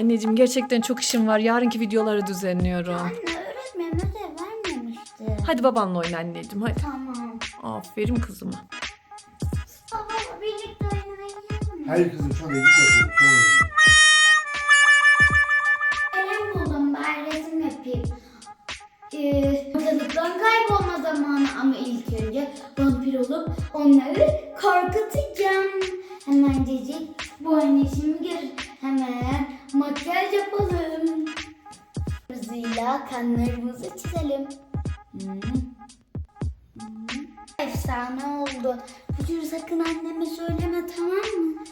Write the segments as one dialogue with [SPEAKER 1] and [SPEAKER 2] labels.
[SPEAKER 1] Anneciğim gerçekten çok işim var. Yarınki videoları düzenliyorum.
[SPEAKER 2] Anne öğretmen ödev vermemişti.
[SPEAKER 1] Hadi babanla oyna anneciğim hadi.
[SPEAKER 2] Tamam.
[SPEAKER 1] Aferin kızıma.
[SPEAKER 2] Baba birlikte oynayalım mı?
[SPEAKER 3] Hayır kızım şu an edit yapıyorum. Şu an oynuyorum.
[SPEAKER 2] Kanlarımızı çizelim. Hmm. Hmm. Efsane oldu. Bücür sakın anneme söyleme tamam mı?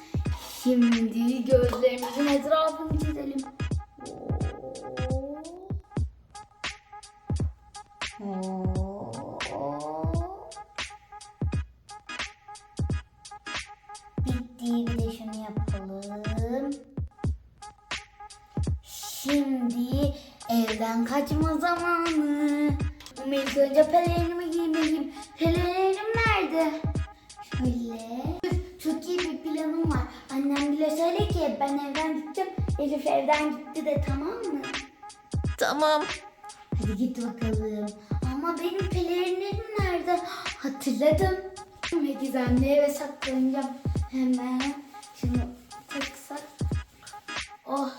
[SPEAKER 2] Şimdi gözlerimizin etrafını çizelim. Bitti bir de şunu yapalım. Şimdi evden kaçma zamanı. Ama ilk önce pelerinimi giymeliyim. Pelerinim nerede? Şöyle. Çok iyi bir planım var. Annem bile söyle ki ben evden gideceğim. Elif evden gitti de tamam mı?
[SPEAKER 1] Tamam.
[SPEAKER 2] Hadi git bakalım. Ama benim pelerinim nerede? Hatırladım. Ve gizemli eve saklanacağım. Hemen şunu taksak. Oh.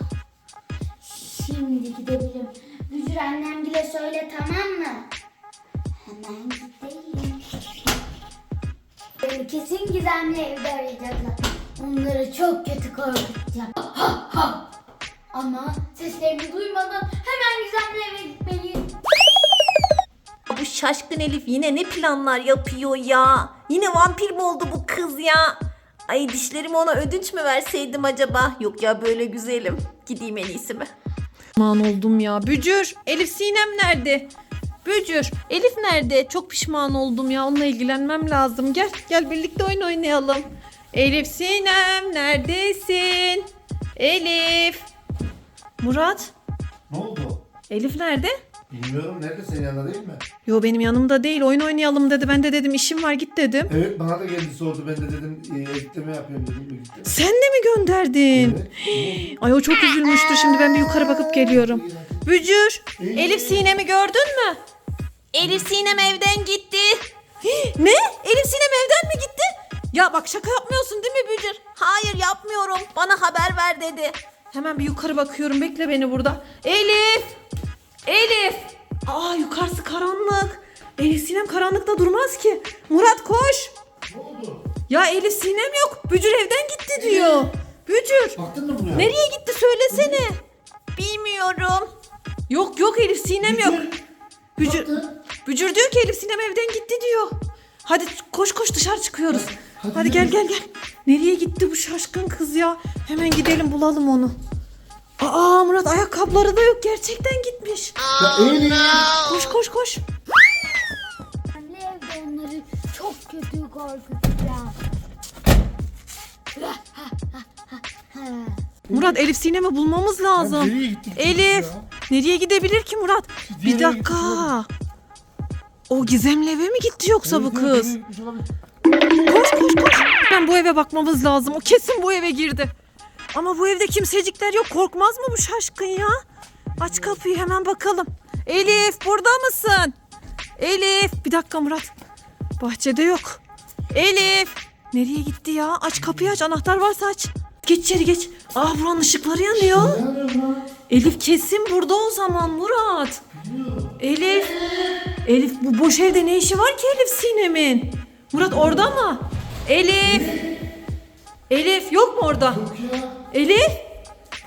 [SPEAKER 2] Şimdi gidebilirim. Bücür annem bile söyle tamam mı? Hemen gidelim. Beni kesin gizemli evde arayacaklar. Onları çok kötü korkutacağım. Ha ha. Ama seslerimi duymadan hemen gizemli eve gitmeliyim.
[SPEAKER 1] Bu şaşkın Elif yine ne planlar yapıyor ya? Yine vampir mi oldu bu kız ya? Ay dişlerimi ona ödünç mü verseydim acaba? Yok ya böyle güzelim. Gideyim en iyisi mi? Pişman oldum ya. Bücür, Elif Sinem nerede? Bücür, Elif nerede? Çok pişman oldum ya. Onunla ilgilenmem lazım. Gel, gel birlikte oyun oynayalım. Elif Sinem neredesin? Elif. Murat,
[SPEAKER 3] Ne oldu?
[SPEAKER 1] Elif nerede?
[SPEAKER 3] Bilmiyorum. Nerede senin yanında değil mi?
[SPEAKER 1] Yo benim yanımda değil oyun oynayalım dedi. Ben de dedim işim var git dedim.
[SPEAKER 3] Evet bana da geldi sordu. Ben de dedim e, editleme yapıyorum dedim. Birlikte.
[SPEAKER 1] Sen de mi gönderdin?
[SPEAKER 3] Evet.
[SPEAKER 1] Ay o çok üzülmüştür. Şimdi ben bir yukarı bakıp geliyorum. Bücür, Elif Sinem'i gördün mü? Elif Sinem evden gitti. Ne? Elif Sinem evden mi gitti? Ya bak şaka yapmıyorsun değil mi Bücür? Hayır yapmıyorum. Bana haber ver dedi. Hemen bir yukarı bakıyorum. Bekle beni burada. Elif! Elif! Aa yukarısı karanlık. Elif Sinem karanlıkta durmaz ki. Murat koş.
[SPEAKER 3] Ne oldu?
[SPEAKER 1] Ya Elif Sinem yok. Bücür evden gitti diyor. Bücür.
[SPEAKER 3] Baktın mı buraya?
[SPEAKER 1] Nereye gitti söylesene. Bilmiyorum. Yok yok Elif Sinem yok. Bücür,
[SPEAKER 3] Baktın.
[SPEAKER 1] Bücür diyor ki Elif Sinem evden gitti diyor. Hadi koş koş dışarı çıkıyoruz. Hadi,
[SPEAKER 3] Hadi
[SPEAKER 1] gel gel gel. Nereye gitti bu şaşkın kız ya? Hemen gidelim bulalım onu. Aa Murat ayakkabıları da yok. Gerçekten gitmiş.
[SPEAKER 3] Ya Elif.
[SPEAKER 1] Koş koş koş.
[SPEAKER 2] Anne evde onları çok kötü korkutacağım.
[SPEAKER 1] Murat Elif Sinem'i bulmamız lazım.
[SPEAKER 3] nereye gitti bu
[SPEAKER 1] Elif.
[SPEAKER 3] ya?
[SPEAKER 1] Nereye gidebilir ki Murat? Bir
[SPEAKER 3] Diğer eve
[SPEAKER 1] dakika. O gizemli eve mi gitti yoksa bu kız? Koş koş koş. Hemen bu eve bakmamız lazım. O kesin bu eve girdi. Ama bu evde kimsecikler yok. Korkmaz mı bu şaşkın ya? Aç kapıyı hemen bakalım. Elif burada mısın? Elif. Bir dakika Murat. Bahçede yok. Elif. Nereye gitti ya? Aç kapıyı aç. Anahtar varsa aç. Geç içeri geç. Ah buranın ışıkları yanıyor. Elif kesin burada o zaman Murat. Elif. Elif bu boş evde ne işi var ki Elif Sinem'in? Murat orada mı? Elif. Elif yok mu orada?
[SPEAKER 3] Yok ya.
[SPEAKER 1] Elif.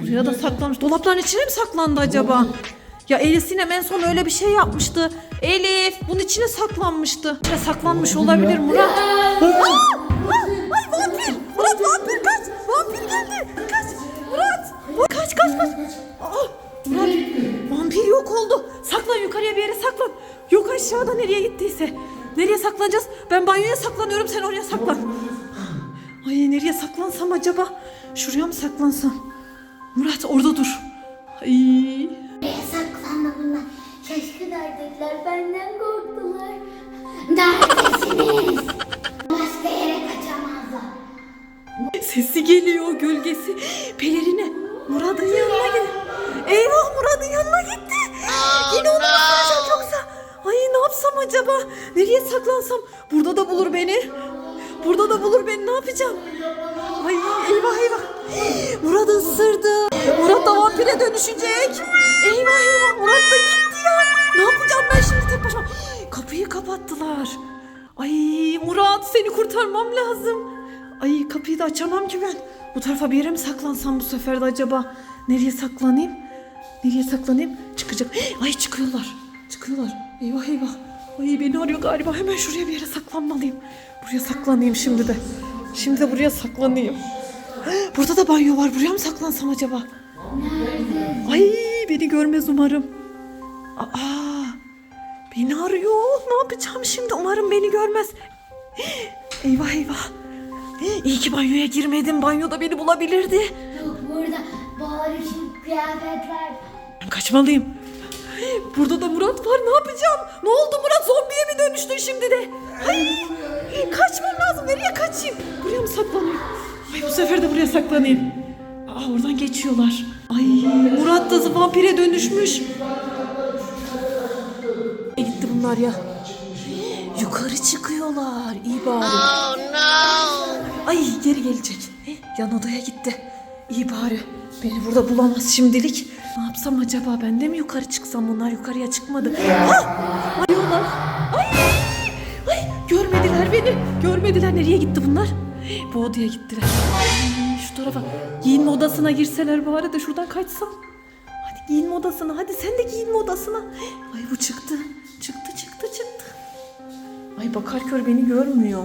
[SPEAKER 1] Buraya da saklanmış. Dolapların içine mi saklandı acaba? Ya Elif Sinem en son öyle bir şey yapmıştı. Elif bunun içine saklanmıştı. İçine saklanmış olabilir Murat. Aa! Aa! Ay vampir! Murat vampir kaç! Vampir geldi! Kaç! Murat! Kaç kaç kaç! Aa! Murat vampir yok oldu. Saklan yukarıya bir yere saklan. Yok aşağıda nereye gittiyse. Nereye saklanacağız? Ben banyoya saklanıyorum sen oraya saklan. Ay nereye saklansam acaba? Şuraya mı saklansam? Murat orada dur. Ay.
[SPEAKER 2] Nereye saklandı bunlar? Şaşkın erkekler benden korktular. Neredesiniz? Başka yere kaçamazlar.
[SPEAKER 1] Sesi geliyor gölgesi. Pelerine. Murat'ın yanına gitti. Eyvah Murat'ın yanına gitti. Yine onu ısıracak yoksa? Ay ne yapsam acaba? Nereye saklansam? Burada da bulur beni. Burada da bulur beni ne yapacağım? Ay eyvah eyvah. Murat ısırdı. Murat da vampire dönüşecek. Eyvah eyvah Murat da gitti ya. Ne yapacağım ben şimdi tek başıma? Kapıyı kapattılar. Ay Murat seni kurtarmam lazım. Ay kapıyı da açamam ki ben. Bu tarafa bir yere mi saklansam bu sefer de acaba? Nereye saklanayım? Nereye saklanayım? Çıkacak. Ay çıkıyorlar. Çıkıyorlar. Eyvah eyvah. Ay beni arıyor galiba. Hemen şuraya bir yere saklanmalıyım. Buraya saklanayım şimdi de. Şimdi de buraya saklanayım. Burada da banyo var. Buraya mı saklansam acaba? Ay beni görmez umarım. Aa, beni arıyor. Ne yapacağım şimdi? Umarım beni görmez. Eyvah eyvah. İyi ki banyoya girmedim. Banyoda beni bulabilirdi.
[SPEAKER 2] Yok burada bağırışın kıyafetler.
[SPEAKER 1] Ben kaçmalıyım. Burada da Murat var. Ne yapacağım? Ne oldu Murat? Zombiye mi dönüştün şimdi de? Ay, kaçmam lazım. Nereye kaçayım? Buraya mı saklanayım? Ay bu sefer de buraya saklanayım. Aa oradan geçiyorlar. Ay Murat da vampire dönüşmüş. E gitti bunlar ya. Yukarı çıkıyorlar. İyi bari. Ay geri gelecek. Yan odaya gitti. İyi bari. Beni burada bulamaz şimdilik. Ne yapsam acaba? Ben de mi yukarı çıksam? Bunlar yukarıya çıkmadı. Ah! Arıyorlar. Ay! Ay! Görmediler beni. Görmediler. Nereye gitti bunlar? Bu odaya gittiler. Şu tarafa. Giyinme odasına girseler bari de şuradan kaçsam. Hadi giyinme odasına. Hadi sen de giyinme odasına. Ay bu çıktı. Çıktı çıktı çıktı. Ay bakar kör beni görmüyor.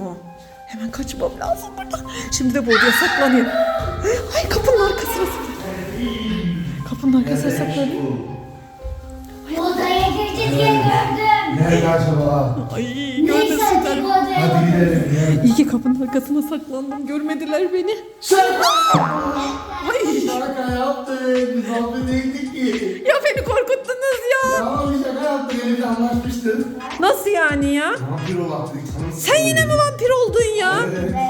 [SPEAKER 1] Hemen kaçmam lazım buradan. Şimdi de bu odaya saklanayım. Ay kapının arkasına saklanayım. Kapının arkasına saklanayım.
[SPEAKER 2] Odaya gireceğiz diye gördüm.
[SPEAKER 3] Nerede acaba?
[SPEAKER 1] Ay
[SPEAKER 2] Neyse
[SPEAKER 1] görmesinler.
[SPEAKER 2] Hadi
[SPEAKER 3] gidelim. ya.
[SPEAKER 1] İyi ki kapının arkasına saklandım. Görmediler beni. Ay
[SPEAKER 3] Şaka yaptık. Biz abi değildik ki.
[SPEAKER 1] ya beni korkuttunuz ya.
[SPEAKER 3] Tamam bir şaka yaptık. Elimde anlaşmıştık.
[SPEAKER 1] Nasıl yani ya?
[SPEAKER 3] Vampir olattık.
[SPEAKER 1] Sen yine mi vampir oldun ya?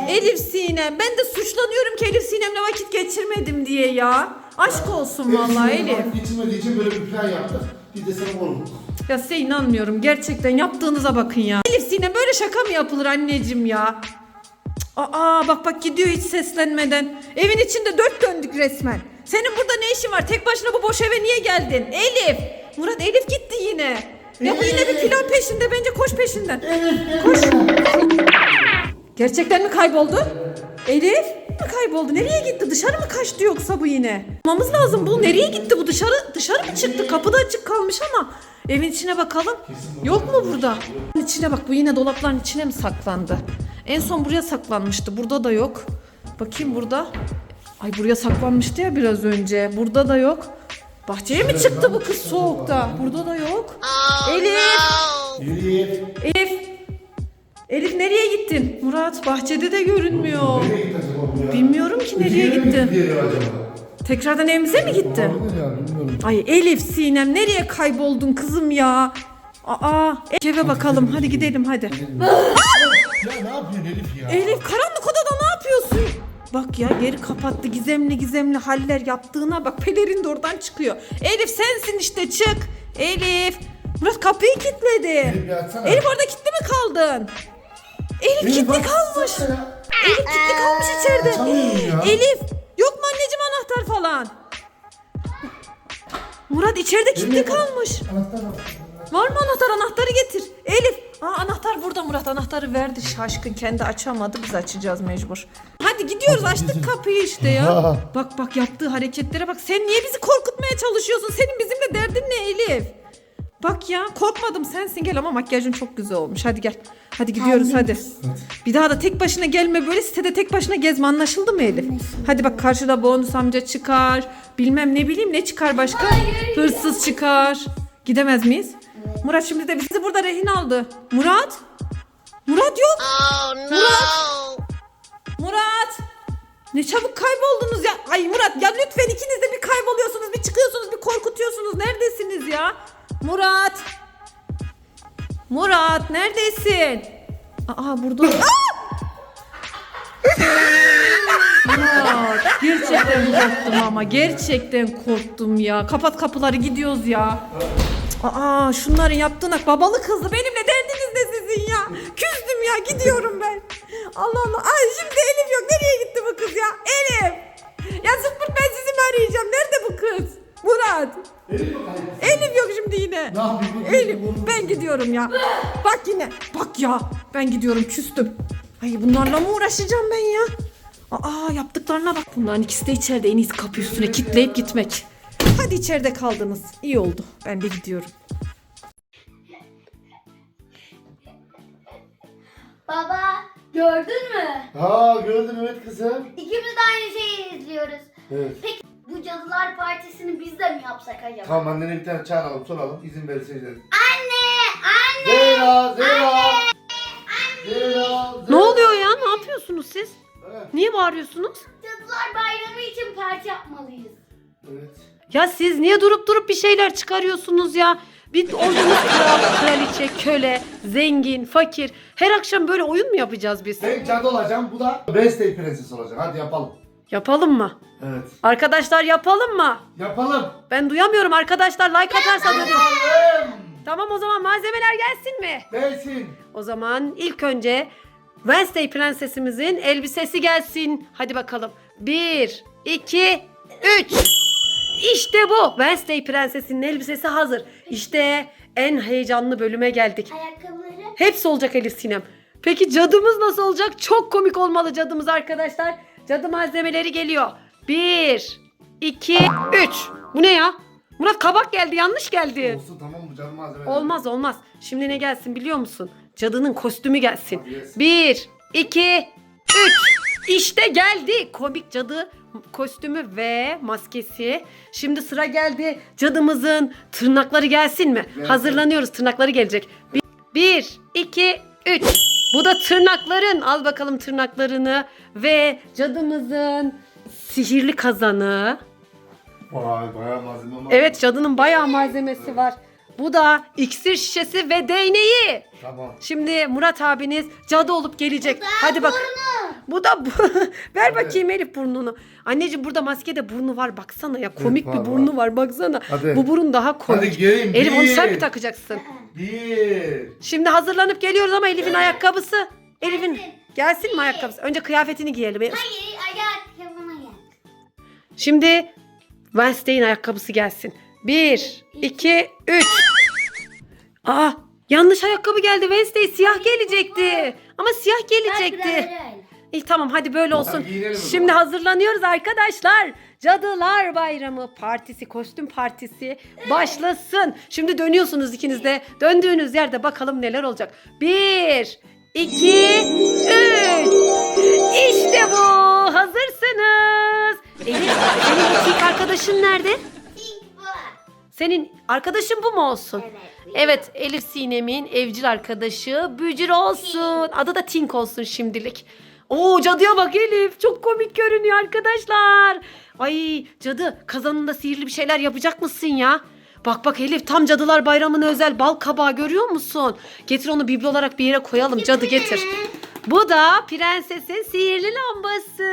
[SPEAKER 1] Elif Sinem. Ben de suçlanıyorum ki Elif Sinem'le vakit geçirmedim diye ya. Aşk olsun vallahi Elif.
[SPEAKER 3] Geçirmediği için böyle bir plan yaptık. Biz de seni korkuttuk.
[SPEAKER 1] Ya size inanmıyorum. Gerçekten yaptığınıza bakın ya. Elif Sinem böyle şaka mı yapılır anneciğim ya? Cık, Aa bak bak gidiyor hiç seslenmeden. Evin içinde dört döndük resmen. Senin burada ne işin var? Tek başına bu boş eve niye geldin? Elif. Murat Elif gitti yine. Ya bu yine bir plan peşinde. Bence koş peşinden. Koş. Gerçekten mi kayboldu? Elif mi kayboldu? Nereye gitti? Dışarı mı kaçtı yoksa bu yine? Bulmamız lazım. Bu nereye gitti? Bu dışarı dışarı mı çıktı? Kapı da açık kalmış ama. Evin içine bakalım. Yok mu burada? İçine bak. Bu yine dolapların içine mi saklandı? En son buraya saklanmıştı. Burada da yok. Bakayım burada. Ay buraya saklanmıştı ya biraz önce. Burada da yok. Bahçeye mi çıktı bu kız soğukta? Burada da yok. Elif!
[SPEAKER 3] Elif.
[SPEAKER 1] Elif! Elif nereye gittin? Murat bahçede de görünmüyor.
[SPEAKER 3] Nereye gitti acaba bu ya?
[SPEAKER 1] Bilmiyorum ki nereye
[SPEAKER 3] Nereye
[SPEAKER 1] gitti.
[SPEAKER 3] gidiyor acaba?
[SPEAKER 1] Tekrardan evimize mi gitti?
[SPEAKER 3] Olabilir ya bilmiyorum.
[SPEAKER 1] Ay Elif Sinem nereye kayboldun kızım ya? Aa eve bakalım hadi gidelim hadi.
[SPEAKER 3] Ya ne yapıyorsun Elif ya?
[SPEAKER 1] Elif karanlık odada ne yapıyorsun? Bak ya geri kapattı gizemli gizemli haller yaptığına bak pelerin de oradan çıkıyor. Elif sensin işte çık. Elif. Murat kapıyı kilitledi.
[SPEAKER 3] Elif bir açsana.
[SPEAKER 1] Elif orada kilitli mi kaldın? Elif kilitli
[SPEAKER 3] bak,
[SPEAKER 1] kalmış.
[SPEAKER 3] ya.
[SPEAKER 1] Elif kilitli kalmış içeride.
[SPEAKER 3] Açamıyorum ya.
[SPEAKER 1] Elif yok mu anneciğim anahtar falan? Murat içeride kilitli
[SPEAKER 3] Elif,
[SPEAKER 1] kalmış.
[SPEAKER 3] Anahtar bak.
[SPEAKER 1] Var mı anahtar? Anahtarı getir. Elif. Aa, anahtar burada Murat. Anahtarı verdi şaşkın. Kendi açamadı. Biz açacağız mecbur. Hadi gidiyoruz. Açtık kapıyı işte ya. Bak bak yaptığı hareketlere bak. Sen niye bizi korkutmaya çalışıyorsun? Senin bizimle derdin ne Elif? Bak ya korkmadım sensin gel ama makyajın çok güzel olmuş. Hadi gel. Hadi gidiyoruz hadi. Bir daha da tek başına gelme böyle sitede tek başına gezme anlaşıldı mı Elif? Hadi bak karşıda bonus amca çıkar. Bilmem ne bileyim ne çıkar başka? Hırsız çıkar. Gidemez miyiz? Murat şimdi de bizi burada rehin aldı. Murat? Murat yok. Murat. Murat. Ne çabuk kayboldunuz ya. Ay Murat ya lütfen ikiniz de bir kayboluyorsunuz, bir çıkıyorsunuz, bir korkutuyorsunuz. Neredesiniz ya? Murat. Murat neredesin? Aa burada. Murat. Gerçekten korktum ama gerçekten korktum ya. Kapat kapıları gidiyoruz ya. Aa şunların yaptığına babalı kızlı benimle derdiniz ne sizin ya? Küstüm ya gidiyorum ben. Allah Allah. Ay şimdi Elif yok. Nereye gitti bu kız ya? Elif. Ya zıppırt ben sizi mi arayacağım? Nerede bu kız? Murat. Elif yok şimdi yine.
[SPEAKER 3] Ne yapayım?
[SPEAKER 1] Elif ben gidiyorum ya. Bak yine. Bak ya. Ben gidiyorum küstüm. Ay bunlarla mı uğraşacağım ben ya? Aa yaptıklarına bak. Bunların ikisi de içeride en iyisi kapı üstüne kilitleyip gitmek. Hadi içeride kaldınız. İyi oldu. Ben de gidiyorum.
[SPEAKER 2] Baba gördün mü?
[SPEAKER 3] Ha gördüm evet kızım.
[SPEAKER 2] İkimiz de aynı şeyi izliyoruz.
[SPEAKER 3] Evet.
[SPEAKER 2] Peki bu Cadılar Partisi'ni biz de mi yapsak acaba?
[SPEAKER 3] Tamam annene bir tane çağıralım soralım izin verirse.
[SPEAKER 2] Anne! Anne!
[SPEAKER 3] Zehra! Zehra! Zehra!
[SPEAKER 1] Ne oluyor ya? Ne yapıyorsunuz siz?
[SPEAKER 3] Evet.
[SPEAKER 1] Niye bağırıyorsunuz?
[SPEAKER 2] Cadılar Bayramı için parti yapmalıyız.
[SPEAKER 3] evet.
[SPEAKER 1] Ya siz niye durup durup bir şeyler çıkarıyorsunuz ya? Bir ordumuz kral, kraliçe, köle, zengin, fakir. Her akşam böyle oyun mu yapacağız biz?
[SPEAKER 3] Ben cadı olacağım bu da Wednesday prenses olacak. Hadi yapalım.
[SPEAKER 1] Yapalım mı?
[SPEAKER 3] Evet.
[SPEAKER 1] Arkadaşlar yapalım mı?
[SPEAKER 3] Yapalım.
[SPEAKER 1] Ben duyamıyorum arkadaşlar like atarsa dedim.
[SPEAKER 3] Yapalım.
[SPEAKER 1] Tamam o zaman malzemeler gelsin mi?
[SPEAKER 3] Gelsin.
[SPEAKER 1] O zaman ilk önce Wednesday prensesimizin elbisesi gelsin. Hadi bakalım. 1, 2, 3. İşte bu. Wednesday prensesinin elbisesi hazır. İşte en heyecanlı bölüme geldik.
[SPEAKER 2] Ayakkabıları
[SPEAKER 1] Hepsi olacak Elif Sinem. Peki cadımız nasıl olacak? Çok komik olmalı cadımız arkadaşlar. Cadı malzemeleri geliyor. 1, 2, 3. Bu ne ya? Murat kabak geldi yanlış geldi.
[SPEAKER 3] Olsun tamam mı canım malzeme.
[SPEAKER 1] Olmaz olmaz. Şimdi ne gelsin biliyor musun? Cadının kostümü gelsin.
[SPEAKER 3] Hadi gelsin.
[SPEAKER 1] 1, 2, 3. İşte geldi komik cadı kostümü ve maskesi. Şimdi sıra geldi cadımızın tırnakları gelsin mi?
[SPEAKER 3] Gelsin.
[SPEAKER 1] Hazırlanıyoruz tırnakları gelecek. 1, 2, 3. Bu da tırnakların. Al bakalım tırnaklarını. Ve cadımızın sihirli kazanı.
[SPEAKER 3] Vay bayağı malzeme var.
[SPEAKER 1] Evet cadının bayağı malzemesi var. Bu da iksir şişesi ve değneği.
[SPEAKER 3] Tamam.
[SPEAKER 1] Şimdi Murat abiniz cadı olup gelecek. Hadi bak. Bu da bu. Ver
[SPEAKER 3] Hadi.
[SPEAKER 1] bakayım Elif burnunu. Anneciğim burada maskede burnu var baksana ya. Komik
[SPEAKER 3] var,
[SPEAKER 1] bir burnu
[SPEAKER 3] var.
[SPEAKER 1] baksana.
[SPEAKER 3] Hadi.
[SPEAKER 1] Bu burun daha komik.
[SPEAKER 3] Hadi gelin.
[SPEAKER 1] Elif onu sen
[SPEAKER 3] bir,
[SPEAKER 1] mi takacaksın?
[SPEAKER 3] Bir.
[SPEAKER 1] Şimdi hazırlanıp geliyoruz ama Elif'in ayakkabısı. Elif'in
[SPEAKER 2] Gelsin.
[SPEAKER 1] gelsin mi ayakkabısı? Önce kıyafetini giyelim.
[SPEAKER 2] Hayır ayakkabıma gel.
[SPEAKER 1] Şimdi Wednesday'in ayakkabısı gelsin. 1, 2, 3. Aa yanlış ayakkabı geldi Wednesday siyah gelecekti. Ama siyah gelecekti. İyi tamam hadi böyle olsun.
[SPEAKER 3] Hadi giyinelim o
[SPEAKER 1] Şimdi
[SPEAKER 3] zaman.
[SPEAKER 1] hazırlanıyoruz arkadaşlar. Cadılar Bayramı partisi, kostüm partisi başlasın. Şimdi dönüyorsunuz ikiniz de. Döndüğünüz yerde bakalım neler olacak. Bir, iki, üç. İşte bu. Hazırsınız. Elif, senin arkadaşın nerede? Senin arkadaşın bu mu olsun?
[SPEAKER 2] Evet.
[SPEAKER 1] Evet Elif Sinem'in evcil arkadaşı Bücür olsun. Adı da Tink olsun şimdilik. Oo cadıya bak Elif. Çok komik görünüyor arkadaşlar. Ay cadı kazanında sihirli bir şeyler yapacak mısın ya? Bak bak Elif tam cadılar bayramına özel bal kabağı görüyor musun? Getir onu biblo olarak bir yere koyalım cadı getir. Bu da prensesin sihirli lambası.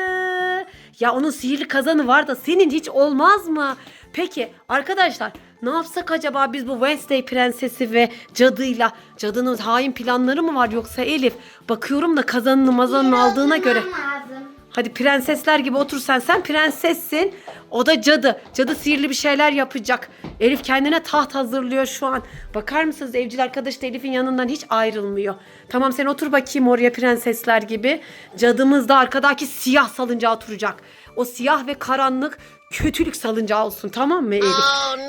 [SPEAKER 1] Ya onun sihirli kazanı var da senin hiç olmaz mı? Peki arkadaşlar ne yapsak acaba biz bu Wednesday prensesi ve cadıyla? Cadının hain planları mı var yoksa Elif? Bakıyorum da kazanını mazanını aldığına göre.
[SPEAKER 2] Lazım.
[SPEAKER 1] Hadi prensesler gibi otur sen. Sen prensessin. O da cadı. Cadı sihirli bir şeyler yapacak. Elif kendine taht hazırlıyor şu an. Bakar mısınız evcil arkadaş da Elif'in yanından hiç ayrılmıyor. Tamam sen otur bakayım oraya prensesler gibi. Cadımız da arkadaki siyah salıncağa oturacak. O siyah ve karanlık kötülük salıncağı olsun tamam mı Elif?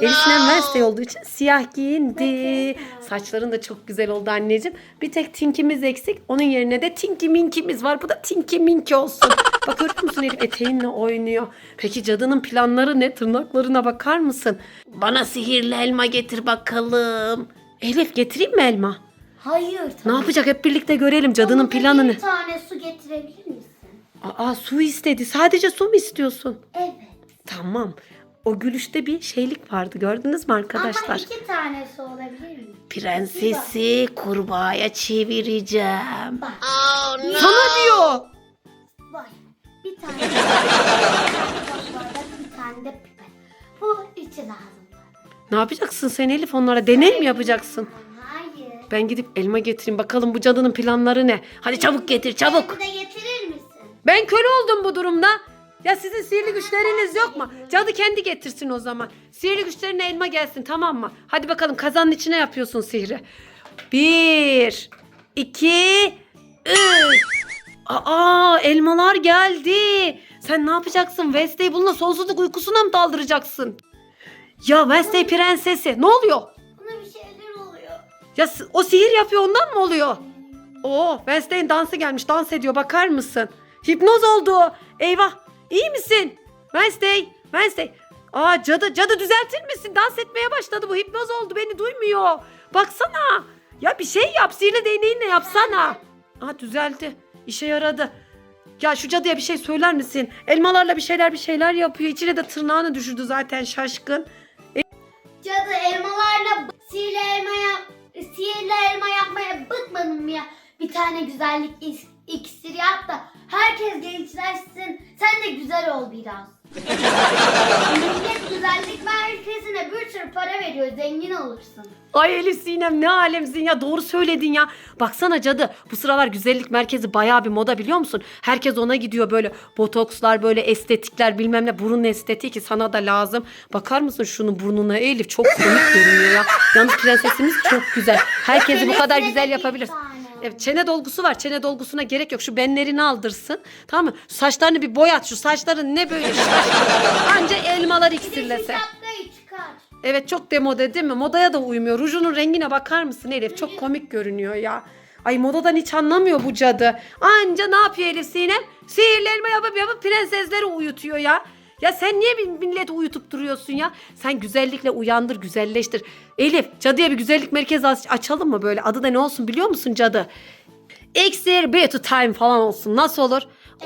[SPEAKER 1] Elif Sinem Wednesday olduğu için siyah giyindi. Saçların da çok güzel oldu anneciğim. Bir tek Tinkimiz eksik. Onun yerine de Tinky Minkimiz var. Bu da Tinky Minky olsun. Bak görüyor musun Elif eteğinle oynuyor. Peki cadının planları ne? Tırnaklarına bakar mısın? Bana sihirli elma getir bakalım. Elif getireyim mi elma?
[SPEAKER 2] Hayır.
[SPEAKER 1] Ne yapacak hep birlikte görelim cadının planını.
[SPEAKER 2] Bir tane su getirebilir misin?
[SPEAKER 1] Aa su istedi. Sadece su mu istiyorsun?
[SPEAKER 2] Evet.
[SPEAKER 1] Tamam. O gülüşte bir şeylik vardı gördünüz mü arkadaşlar?
[SPEAKER 2] Ama iki tanesi olabilir mi?
[SPEAKER 1] Prensesi kurbağaya çevireceğim.
[SPEAKER 2] Bak. Oh, no.
[SPEAKER 1] Sana diyor.
[SPEAKER 2] Bak bir tane bir tane de biber. Bu içi lazım.
[SPEAKER 1] Ne yapacaksın sen Elif onlara? Deney mi yapacaksın?
[SPEAKER 2] Hayır.
[SPEAKER 1] Ben gidip elma getireyim bakalım bu cadının planları ne? Hadi çabuk getir çabuk.
[SPEAKER 2] Elimi de getirir misin?
[SPEAKER 1] Ben köle oldum bu durumda. Ya sizin sihirli güçleriniz yok mu? Cadı kendi getirsin o zaman. Sihirli güçlerine elma gelsin tamam mı? Hadi bakalım kazanın içine yapıyorsun sihri. Bir, iki, üç. Aa elmalar geldi. Sen ne yapacaksın? Wednesday bununla sonsuzluk uykusuna mı daldıracaksın? Ya Wednesday prensesi ne oluyor?
[SPEAKER 2] Buna bir şeyler oluyor.
[SPEAKER 1] Ya o sihir yapıyor ondan mı oluyor? Oo, Wednesday'in dansı gelmiş. Dans ediyor. Bakar mısın? Hipnoz oldu. Eyvah. İyi misin? Wednesday. Wednesday. Aa cadı cadı düzeltir misin? Dans etmeye başladı bu. Hipnoz oldu. Beni duymuyor. Baksana. Ya bir şey yap. Sihirli değneğinle yapsana. Aa düzeldi. İşe yaradı. Ya şu cadıya bir şey söyler misin? Elmalarla bir şeyler bir şeyler yapıyor. İçine de tırnağını düşürdü zaten şaşkın.
[SPEAKER 2] Cadı elmalarla sihirli elma yap sihirli elma yapmaya bıkmadın mı ya? Bir tane güzellik iksiri yap da herkes gençleşsin. Sen de güzel ol biraz. Millet güzellik merkezine bir sürü para veriyor. Zengin olursun.
[SPEAKER 1] Ay Elif Sinem ne alemsin ya doğru söyledin ya. Baksana cadı bu sıralar güzellik merkezi bayağı bir moda biliyor musun? Herkes ona gidiyor böyle botokslar böyle estetikler bilmem ne burun estetiği ki sana da lazım. Bakar mısın şunun burnuna Elif çok komik görünüyor ya. Yalnız prensesimiz çok güzel. Herkesi bu kadar güzel
[SPEAKER 2] bir
[SPEAKER 1] yapabilir.
[SPEAKER 2] tane.
[SPEAKER 1] Evet çene dolgusu var. Çene dolgusuna gerek yok. Şu benlerini aldırsın. Tamam mı? Saçlarını bir boyat. Şu saçların ne böyle şaşkın. Anca elmalar iksirlese.
[SPEAKER 2] şapkayı çıkar.
[SPEAKER 1] Evet çok demode değil mi? Modaya da uymuyor. Rujunun rengine bakar mısın Elif? Çok komik görünüyor ya. Ay modadan hiç anlamıyor bu cadı. Anca ne yapıyor Elif Sinem? Sihirli elma yapıp yapıp prensesleri uyutuyor ya. Ya sen niye milleti uyutup duruyorsun ya? Sen güzellikle uyandır, güzelleştir. Elif, cadıya bir güzellik merkezi aç- açalım mı böyle? Adı da ne olsun biliyor musun cadı? Exir Beauty Time falan olsun. Nasıl olur?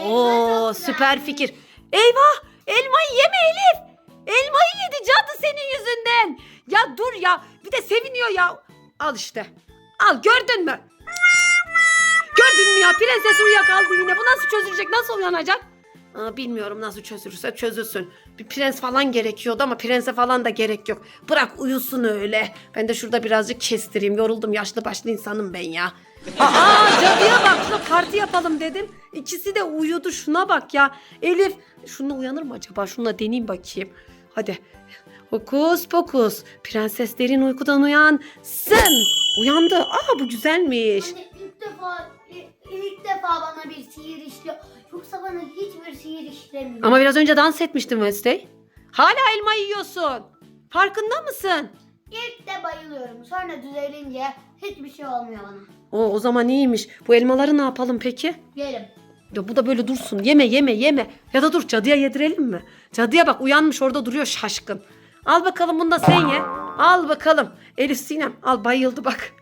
[SPEAKER 1] Oo süper fikir. Eyvah! Elmayı yeme Elif! Elmayı yedi cadı senin yüzünden. Ya dur ya. Bir de seviniyor ya. Al işte. Al gördün mü? Gördün mü ya? Prenses uyuyakaldı yine. Bu nasıl çözülecek? Nasıl uyanacak? Bilmiyorum nasıl çözülürse çözülsün. Bir prens falan gerekiyordu ama prense falan da gerek yok. Bırak uyusun öyle. Ben de şurada birazcık kestireyim. Yoruldum yaşlı başlı insanım ben ya. Aa cadıya bak şuna parti yapalım dedim. İkisi de uyudu şuna bak ya. Elif şununla uyanır mı acaba? Şununla deneyeyim bakayım. Hadi. Hokus pokus. Prenses derin uykudan uyansın. Uyandı. Aa bu güzelmiş.
[SPEAKER 2] Anne ilk defa ilk defa bana bir sihir işliyor. Yoksa bana hiçbir sihir işlemiyor.
[SPEAKER 1] Ama biraz önce dans etmiştin Wednesday. Hala elma yiyorsun. Farkında mısın?
[SPEAKER 2] İlk de bayılıyorum. Sonra düzelince hiçbir şey olmuyor bana.
[SPEAKER 1] O, o zaman iyiymiş. Bu elmaları ne yapalım peki?
[SPEAKER 2] Yerim.
[SPEAKER 1] Ya bu da böyle dursun. Yeme yeme yeme. Ya da dur cadıya yedirelim mi? Cadıya bak uyanmış orada duruyor şaşkın. Al bakalım bunu da sen ye. Al bakalım. Elif Sinem al bayıldı bak.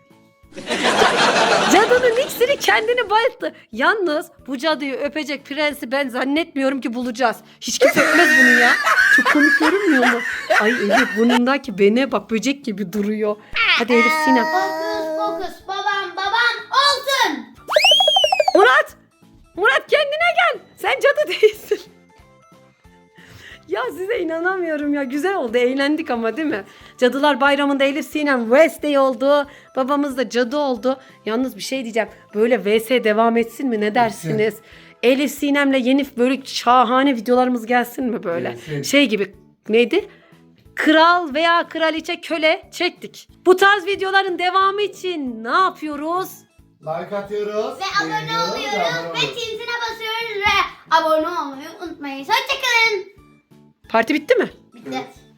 [SPEAKER 1] Cadının iksiri kendini bayılttı. Yalnız bu cadıyı öpecek prensi ben zannetmiyorum ki bulacağız. Hiç kimse öpmez bunu ya. Çok komik görünmüyor mu? Ay Elif burnundaki bene bak böcek gibi duruyor. Hadi Elif Sinem.
[SPEAKER 2] Fokus fokus babam babam olsun.
[SPEAKER 1] Murat! Murat kendine gel. Sen cadı değilsin. Ya size inanamıyorum ya. Güzel oldu. Eğlendik ama değil mi? Cadılar Bayramı'nda Elif Sinem Wednesday oldu. Babamız da cadı oldu. Yalnız bir şey diyeceğim. Böyle VS devam etsin mi? Ne dersiniz? Elif Sinem'le yeni böyle şahane videolarımız gelsin mi böyle?
[SPEAKER 3] Gelsin.
[SPEAKER 1] Şey gibi neydi? Kral veya kraliçe köle çektik. Bu tarz videoların devamı için ne yapıyoruz?
[SPEAKER 3] Like atıyoruz.
[SPEAKER 2] Ve abone
[SPEAKER 3] beğeniyoruz,
[SPEAKER 2] oluyoruz
[SPEAKER 3] abone
[SPEAKER 2] ve
[SPEAKER 3] oluyoruz.
[SPEAKER 2] tintine basıyoruz ve abone olmayı unutmayın. Hoşçakalın.
[SPEAKER 1] Parti bitti mi?
[SPEAKER 2] Bitti.